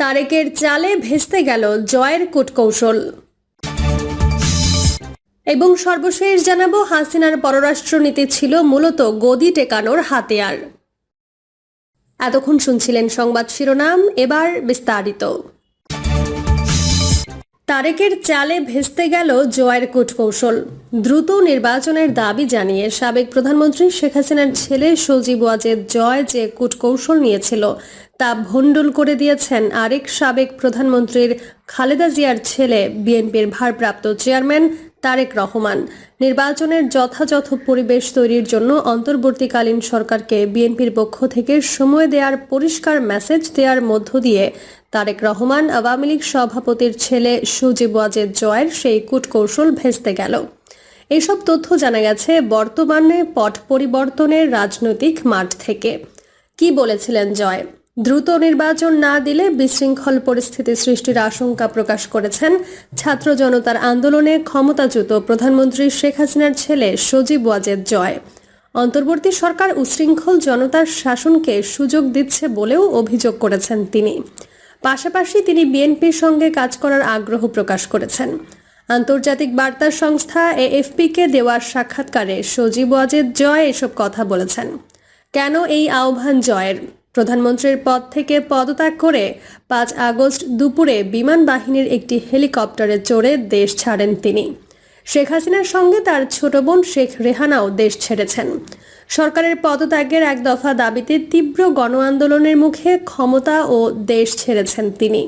তারেকের চালে ভেস্তে গেল জয়ের কূটকৌশল। এবং সর্বশেষ জানাব, হাসিনার পররাষ্ট্রনীতি ছিল মূলত গদি টেকানোর হাতিয়ার। এতক্ষণ শুনছিলেন সংবাদ শিরোনাম, এবার বিস্তারিত। তারেকের চালে ভেস্তে গেল জয়ের কূটকৌশল। দ্রুত নির্বাচনের দাবি জানিয়ে সাবেক প্রধানমন্ত্রী শেখ হাসিনার ছেলে সজীব ওয়াজেদ জয় যে কূটকৌশল নিয়েছিল, তা ভণ্ডুল করে দিয়েছেন আরেক সাবেক প্রধানমন্ত্রীর খালেদা জিয়ার ছেলে, বিএনপির ভারপ্রাপ্ত চেয়ারম্যান তারেক রহমান। নির্বাচনের যথাযথ পরিবেশ তৈরির জন্য অন্তর্বর্তীকালীন সরকারকে বিএনপির পক্ষ থেকে সময় দেওয়ার পরিষ্কার মেসেজ দেওয়ার মধ্য দিয়ে তারেক রহমান আওয়ামী লীগ সভাপতির ছেলে সুজিব ওয়াজেদ জয়ের সেই কূটকৌশল ভেস্তে গেল। এসব তথ্য জানা গেছে বর্তমানে পট পরিবর্তনের রাজনৈতিক মাঠ থেকে। কি বলেছিলেন জয় দ্রুত নির্বাচন না দিলে বিশৃঙ্খল পরিস্থিতি সৃষ্টির আশঙ্কা প্রকাশ করেছেন ছাত্র জনতার আন্দোলনে ক্ষমতাচ্যুত প্রধানমন্ত্রী শেখ হাসিনার ছেলে সজীব ওয়াজেদ জয়। অন্তর্বর্তী সরকার উশৃঙ্খল জনতার শাসনকে সুযোগ দিচ্ছে বলেও অভিযোগ করেছেন তিনি। পাশাপাশি তিনি বিএনপির সঙ্গে কাজ করার আগ্রহ প্রকাশ করেছেন। আন্তর্জাতিক বার্তা সংস্থা এএফপিকে দেওয়ার সাক্ষাৎকারে সজীব ওয়াজেদ জয় এসব কথা বলেছেন। কেন এই আহ্বান জয়ের? প্রধানমন্ত্রীর পদ থেকে পদত্যাগ করে পাঁচ আগস্ট দুপুরে বিমান বাহিনীর একটি হেলিকপ্টারে চড়ে দেশ ছাড়েন তিনি। শেখ হাসিনার সঙ্গে তার ছোট বোন শেখ রেহানাও দেশ ছেড়েছেন। সরকারের পদত্যাগের এক দফা দাবিতে তীব্র গণ আন্দোলনের মুখে ক্ষমতা ও দেশ ছেড়েছেন তিনি।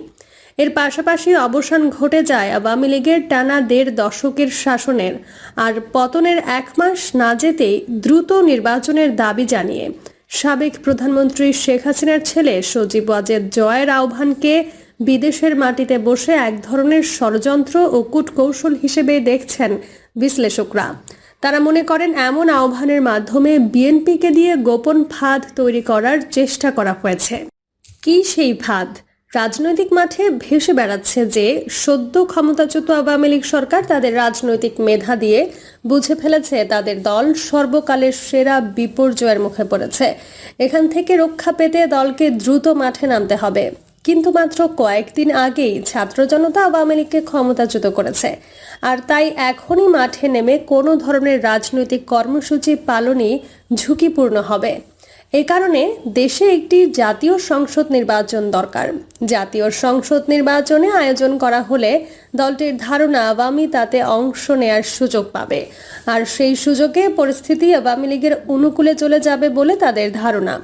এর পাশাপাশি অবসান ঘটে যায় আওয়ামী লীগের টানা দেড় দশকের শাসনের, আর পতনের এক মাস না যেতেই দ্রুত নির্বাচনের দাবি জানিয়ে সাবেক প্রধানমন্ত্রী শেখ হাসিনার ছেলে সজীব ওয়াজেদ জয়ের আহ্বানকে বিদেশের মাটিতে বসে এক ধরনের ষড়যন্ত্র ও কূটকৌশল হিসেবে দেখছেন বিশ্লেষকরা। তারা মনে করেন, এমন আহ্বানের মাধ্যমে বিএনপিকে দিয়ে গোপন ফাঁদ তৈরি করার চেষ্টা করা হয়েছে। কি সেই ফাঁদ? রাজনৈতিক মাঠে ভেসে বেড়াচ্ছে যে সদ্য ক্ষমতাচ্যুত আওয়ামী লীগ সরকার তাদের রাজনৈতিক মেধা দিয়ে বুঝে ফেলেছে তাদের দল সর্বকালের সেরা বিপর্যয়ের মুখে পড়েছে। এখান থেকে রক্ষা পেতে দলকে দ্রুত মাঠে নামতে হবে। কিন্তু মাত্র কয়েকদিন আগেই ছাত্র জনতা আওয়ামী লীগকে ক্ষমতাচ্যুত করেছে। আর তাই এখনই মাঠে নেমে কোনো ধরনের রাজনৈতিক কর্মসূচি পালনই ঝুঁকিপূর্ণ হবে। এ কারণে দেশে একটি জাতীয় সংসদ নির্বাচন দরকার। জাতীয় সংসদ নির্বাচনে আয়োজন করা হলে দলটির ধারণা আওয়ামী তাতে অংশ নেয়ার সুযোগ পাবে। আর সেই সুযোগে পরিস্থিতি আওয়ামী লীগের অনুকূলে চলে যাবে বলে তাদের ধারণা।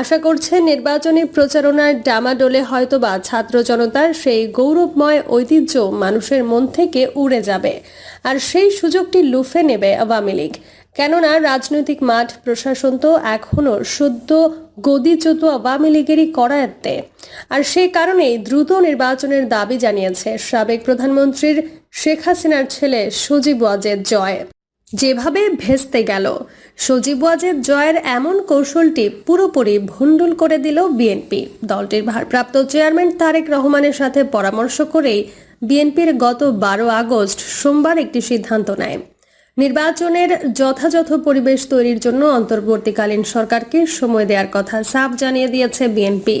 আশা করছে নির্বাচনী প্রচারণার ডামাডোলে হয়তোবা ছাত্র জনতার সেই গৌরবময় ঐতিহ্য মানুষের মন থেকে উড়ে যাবে। আর সেই সুযোগটি লুফে নেবে আওয়ামী লীগ। কেননা রাজনৈতিক মাঠ প্রশাসন তো এখনও সদ্য গদিচ্যুত আওয়ামী লীগেরই করায়ত্তে। আর সেই কারণেই দ্রুত নির্বাচনের দাবি জানিয়েছে সাবেক প্রধানমন্ত্রীর শেখ হাসিনার ছেলে সজীব ওয়াজেদ জয়। যেভাবে ভেস্তে গেল, সজীব ওয়াজেদ জয়ের এমন কৌশলটি পুরোপুরি ভণ্ডুল করে দিল বিএনপি। দলটির ভারপ্রাপ্ত চেয়ারম্যান তারেক রহমানের সাথে পরামর্শ করেই বিএনপির গত বারো আগস্ট সোমবার একটি সিদ্ধান্ত নেয়। নির্বাচনের যথাযথ পরিবেশ তৈরির জন্য অন্তর্বর্তীকালীন সরকারকে সময় দেওয়ার কথা সাফ জানিয়ে দিয়েছে বিএনপি।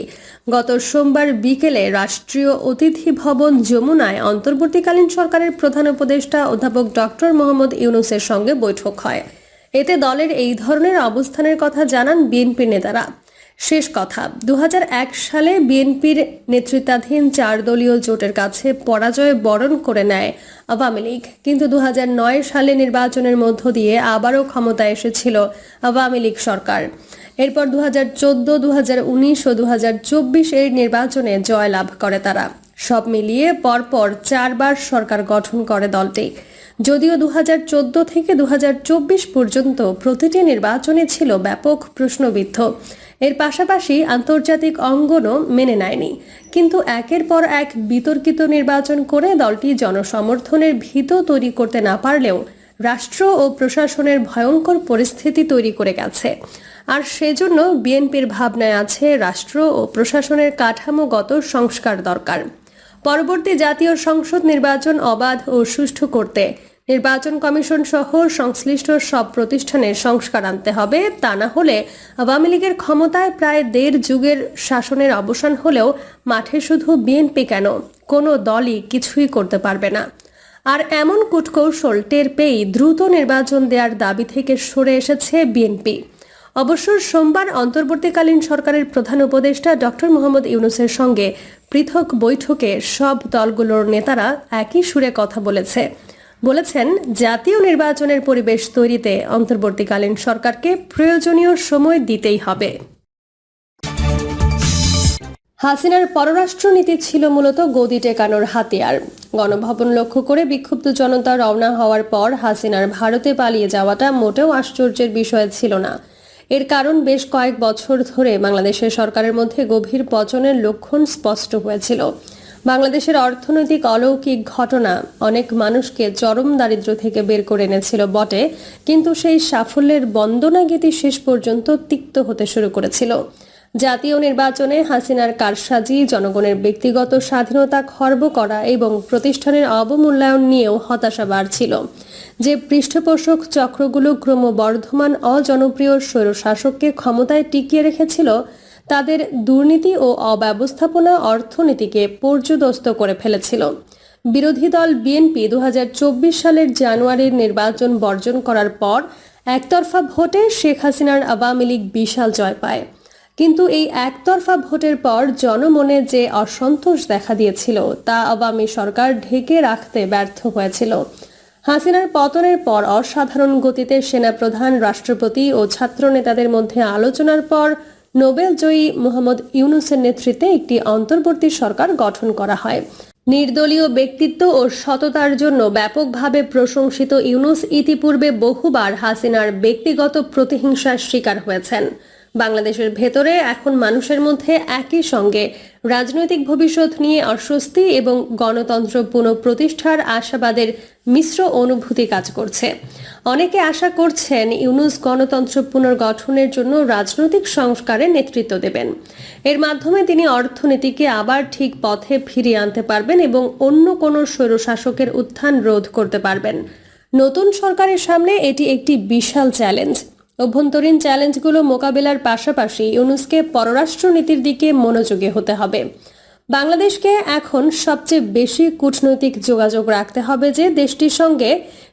গত সোমবার বিকেলে রাষ্ট্রীয় অতিথি ভবন যমুনায় অন্তর্বর্তীকালীন সরকারের প্রধান উপদেষ্টা অধ্যাপক ডক্টর মোহাম্মদ ইউনুসের সঙ্গে বৈঠক হয়। এতে দলের এই ধরনের অবস্থানের কথা জানান বিএনপি নেতারা। শেষ কথা। দু হাজার এক সালে বিএনপির নেতৃত্বাধীন চার দলীয় জোটের কাছে পরাজয় বরণ করে নেয় আওয়ামী লীগ। কিন্তু দুহাজার নয় সালে নির্বাচনের মধ্য দিয়ে আবারও ক্ষমতায় এসেছিল আওয়ামী লীগ সরকার। এরপর দু হাজার চোদ্দ দু ও দু হাজার চব্বিশ এর নির্বাচনে জয়লাভ করে তারা। সব মিলিয়ে পরপর চারবার সরকার গঠন করে দলটি। যদিও দু হাজার চোদ্দ থেকে দু হাজার চব্বিশ পর্যন্ত প্রতিটি নির্বাচনে ছিল ব্যাপক প্রশ্নবিদ্ধ। এর পাশাপাশি আন্তর্জাতিক অঙ্গনও মেনে নেয়নি। কিন্তু একের পর এক বিতর্কিত নির্বাচন করে দলটি জনসমর্থনের ভিত তৈরি করতে না পারলেও রাষ্ট্র ও প্রশাসনের ভয়ঙ্কর পরিস্থিতি তৈরি করে গেছে। আর সেজন্য বিএনপির ভাবনায় আছে রাষ্ট্র ও প্রশাসনের কাঠামোগত সংস্কার দরকার। পরবর্তী জাতীয় সংসদ নির্বাচন অবাধ ও সুষ্ঠু করতে নির্বাচন কমিশন সহ সংশ্লিষ্ট সব প্রতিষ্ঠানে সংস্কার আনতে হবে। তা না হলে আওয়ামী লীগের ক্ষমতায় প্রায় দেড় যুগের শাসনের অবসান হলেও মাঠে শুধু বিএনপি কেন? কোনো দলই কিছুই করতে পারবে না। আর এমন কূটকৌশল টের পেয়েই দ্রুত নির্বাচন দেওয়ার দাবি থেকে সরে এসেছে বিএনপি। অবশ্য সোমবার অন্তর্বর্তীকালীন সরকারের প্রধান উপদেষ্টা ডক্টর মোহাম্মদ ইউনুসের সঙ্গে পৃথক বৈঠকে সব দলগুলোর নেতারা একই সুরে কথা বলেছে। বলেছেন, জাতীয় নির্বাচনের পরিবেশ তৈরিতে অন্তর্বর্তীকালীন সরকারকে প্রয়োজনীয় সময় দিতেই হবে। হাসিনার পররাষ্ট্রনীতি ছিল মূলত গদি টেকানোর হাতিয়ার। গণভবন লক্ষ্য করে বিক্ষুব্ধ জনতা রওনা হওয়ার পর হাসিনার ভারতে পালিয়ে যাওয়াটা মোটেও আশ্চর্যের বিষয় ছিল না। এর কারণ বেশ কয়েক বছর ধরে বাংলাদেশের সরকারের মধ্যে গভীর পচনের লক্ষণ স্পষ্ট হয়েছিল। বাংলাদেশের অর্থনৈতিক অলৌকিক ঘটনা অনেক মানুষকে চরম দারিদ্র্য থেকে বের করে এনেছিল বটে, কিন্তু সেই সাফল্যের বন্দনাগীতি শেষ পর্যন্ত তিক্ত হতে শুরু করেছিল। জাতীয় নির্বাচনে হাসিনার কারসাজি, জনগণের ব্যক্তিগত স্বাধীনতা খর্ব করা এবং প্রতিষ্ঠানের অবমূল্যায়ন নিয়েও হতাশা বাড়ছিল। যে পৃষ্ঠপোষক চক্রগুলো ক্রমবর্ধমান অজনপ্রিয় স্বৈরশাসককে ক্ষমতায় টিকিয়ে রেখেছিল তাদের দুর্নীতি ও অব্যবস্থাপনা অর্থনীতিকে পর্যদস্ত করে ফেলেছিল। বিরোধী দল বিএনপি দুহাজার চব্বিশ সালের জানুয়ারির নির্বাচন বর্জন করার পর একতরফা ভোটে শেখ হাসিনার আওয়ামী লীগ বিশাল জয় পায়। কিন্তু এই একতরফা ভোটের পর জনমনে যে অসন্তোষ দেখা দিয়েছিল, তা আওয়ামী সরকার ঢেকে রাখতে ব্যর্থ হয়েছিল। হাসিনার পতনের পর অসাধারণ গতিতে সেনাপ্রধান, রাষ্ট্রপতি ও ছাত্র নেতাদের মধ্যে আলোচনার পর নোবেল জয়ী মোহাম্মদ ইউনুসের নেতৃত্বে একটি অন্তর্বর্তী সরকার গঠন করা হয়। নির্দলীয় ব্যক্তিত্ব ও সততার জন্য ব্যাপকভাবে প্রশংসিত ইউনুস ইতিপূর্বে বহুবার হাসিনার ব্যক্তিগত প্রতিহিংসার শিকার হয়েছেন। বাংলাদেশের ভেতরে এখন মানুষের মধ্যে একই সঙ্গে। রাজনৈতিক ভবিষ্যৎ নিয়ে অস্বস্তি এবং গণতন্ত্র পুনঃপ্রতিষ্ঠার আশাবাদের মিশ্র অনুভূতি কাজ করছে। অনেকে আশা করছেন ইউনুস গণতন্ত্র পুনর্গঠনের জন্য রাজনৈতিক সংস্কারে নেতৃত্ব দেবেন। এর মাধ্যমে তিনি অর্থনীতিকে আবার ঠিক পথে ফিরিয়ে আনতে পারবেন এবং অন্য কোনো স্বৈরশাসকের উত্থান রোধ করতে পারবেন। নতুন সরকারের সামনে এটি একটি বিশাল চ্যালেঞ্জ। অভ্যন্তরীণ চ্যালেঞ্জগুলো মোকাবেলার পাশাপাশি ইউনুসকে পররাষ্ট্রনীতির দিকে মনোযোগী হতে হবে। বাংলাদেশকে এখন সবচেয়ে বেশি কূটনৈতিক যোগাযোগ রাখতে হবে যে দেশটির সঙ্গে,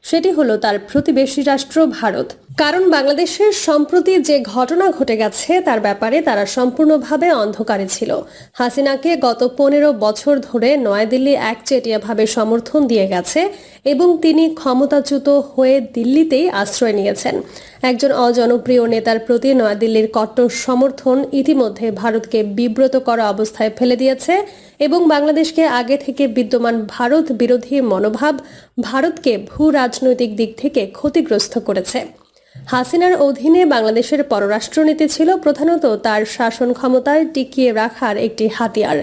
সেটি হলো তার প্রতিবেশী রাষ্ট্র ভারত। কারণ বাংলাদেশের সম্প্রতি যে ঘটনা ঘটে গেছে, তার ব্যাপারে তারা সম্পূর্ণভাবে অন্ধকারে ছিল। হাসিনাকে গত পনেরো বছর ধরে নয়াদিল্লি একচেটিয়াভাবে সমর্থন দিয়ে গেছে এবং তিনি ক্ষমতাচ্যুত হয়ে দিল্লিতেই আশ্রয় নিয়েছেন। একজন অজনপ্রিয় নেতার প্রতি নয়াদিল্লির কট্টর সমর্থন ইতিমধ্যে ভারতকে বিব্রত করা অবস্থায় ফেলে দিয়েছে এবং বাংলাদেশকে আগে থেকে বিদ্যমান ভারত বিরোধী মনোভাব ভারতকে ভূ রাজনৈতিক দিক থেকে ক্ষতিগ্রস্ত করেছে। হাসিনার অধীনে বাংলাদেশের পররাষ্ট্রনীতি ছিল প্রধানত তার শাসন ক্ষমতায় টিকিয়ে রাখার একটি হাতিয়ার।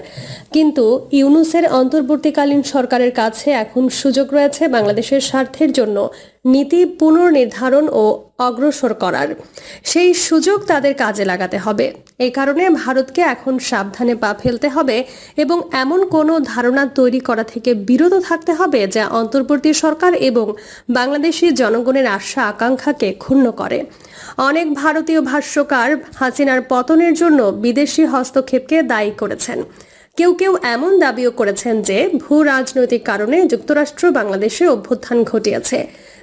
কিন্তু ইউনুসের অন্তর্বর্তীকালীন সরকারের কাছে এখন সুযোগ রয়েছে বাংলাদেশের স্বার্থের জন্য। নীতি পুনর্নির্ধারণ ও অগ্রসর করার। সেই সুযোগ তাদের কাজে লাগাতে হবে। এই কারণে ভারতকে এখন সাবধানে পা ফেলতে হবে এবং এমন কোনো ধারণা তৈরি করা থেকে বিরত থাকতে হবে যা অন্তর্বর্তী সরকার এবং বাংলাদেশি জনগণের আশা আকাঙ্ক্ষাকে ক্ষুণ্ণ করে। অনেক ভারতীয় ভাষ্যকার হাসিনার পতনের জন্য বিদেশি হস্তক্ষেপকে দায়ী করেছেন। কেউ কেউ এমন দাবিও করেছেন যে ভূ রাজনৈতিক কারণে যুক্তরাষ্ট্র বাংলাদেশে অভ্যুত্থান ঘটিয়েছে।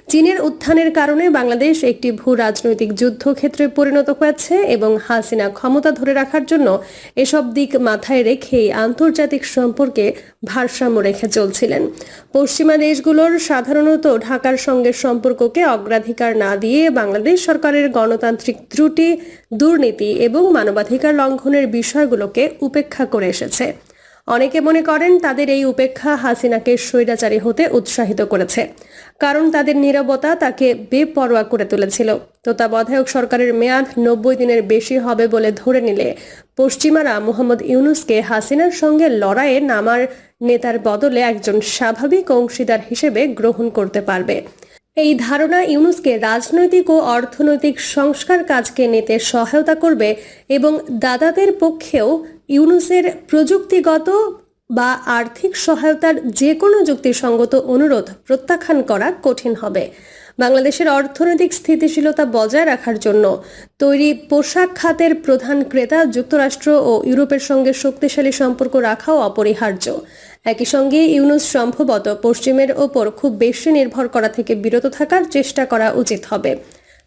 চীনের উত্থানের কারণে বাংলাদেশ একটি ভূ রাজনৈতিক যুদ্ধক্ষেত্রে পরিণত হয়েছে এবং হাসিনা ক্ষমতা ধরে রাখার জন্য এসব দিক মাথায় রেখেই আন্তর্জাতিক সম্পর্কে ভারসাম্য রেখে চলছিলেন। পশ্চিমা দেশগুলোর সাধারণত ঢাকার সঙ্গে সম্পর্ককে অগ্রাধিকার না দিয়ে বাংলাদেশ সরকারের গণতান্ত্রিক ত্রুটি, দুর্নীতি এবং মানবাধিকার লঙ্ঘনের বিষয়গুলোকে উপেক্ষা করে এসেছে। অনেকে মনে করেন তাদের এই উপেক্ষা হাসিনাকে স্বৈরাচারী হতে উৎসাহিত করেছে। কারণ তাদের নীরবতা তাকে বেপরোয়া করে তুলেছিল। তত্ত্বাবধায়ক সরকারের মেয়াদ নব্বই দিনের বেশি হবে বলে ধরে নিলে পশ্চিমারা মোহাম্মদ ইউনুসকে হাসিনার সঙ্গে লড়াইয়ে নামার নেতার বদলে একজন স্বাভাবিক অংশীদার হিসেবে গ্রহণ করতে পারবে। এই ধারণা ইউনুসকে রাজনৈতিক ও অর্থনৈতিক সংস্কার কাজকে নিতে সহায়তা করবে এবং দাদাদের পক্ষেও ইউনুসের প্রযুক্তিগত বা আর্থিক সহায়তার যে কোনো যুক্তিসঙ্গত অনুরোধ প্রত্যাখ্যান করা কঠিন হবে। বাংলাদেশের অর্থনৈতিক স্থিতিশীলতা বজায় রাখার জন্য তৈরি পোশাক খাতের প্রধান ক্রেতা যুক্তরাষ্ট্র ও ইউরোপের সঙ্গে শক্তিশালী সম্পর্ক রাখাও অপরিহার্য। একই সঙ্গে ইউনুস সম্ভবত পশ্চিমের ওপর খুব বেশি নির্ভর করা থেকে বিরত থাকার চেষ্টা করা উচিত হবে।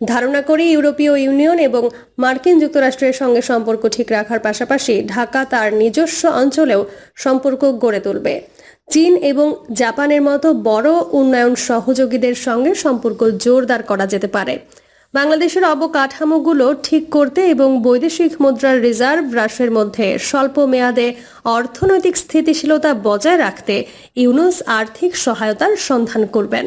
ধারণা করি ইউরোপীয় ইউনিয়ন এবং মার্কিন যুক্তরাষ্ট্রের সঙ্গে সম্পর্ক ঠিক রাখার পাশাপাশি ঢাকা তার নিজস্ব অঞ্চলেও সম্পর্ক গড়ে তুলবে। চীন এবং জাপানের মতো বড় উন্নয়ন সহযোগীদের সঙ্গে সম্পর্ক জোরদার করা যেতে পারে। বাংলাদেশের অবকাঠামোগুলো ঠিক করতে এবং বৈদেশিক মুদ্রার রিজার্ভ হ্রাসের মধ্যে স্বল্প মেয়াদে অর্থনৈতিক স্থিতিশীলতা বজায় রাখতে ইউনুস আর্থিক সহায়তার সন্ধান করবেন।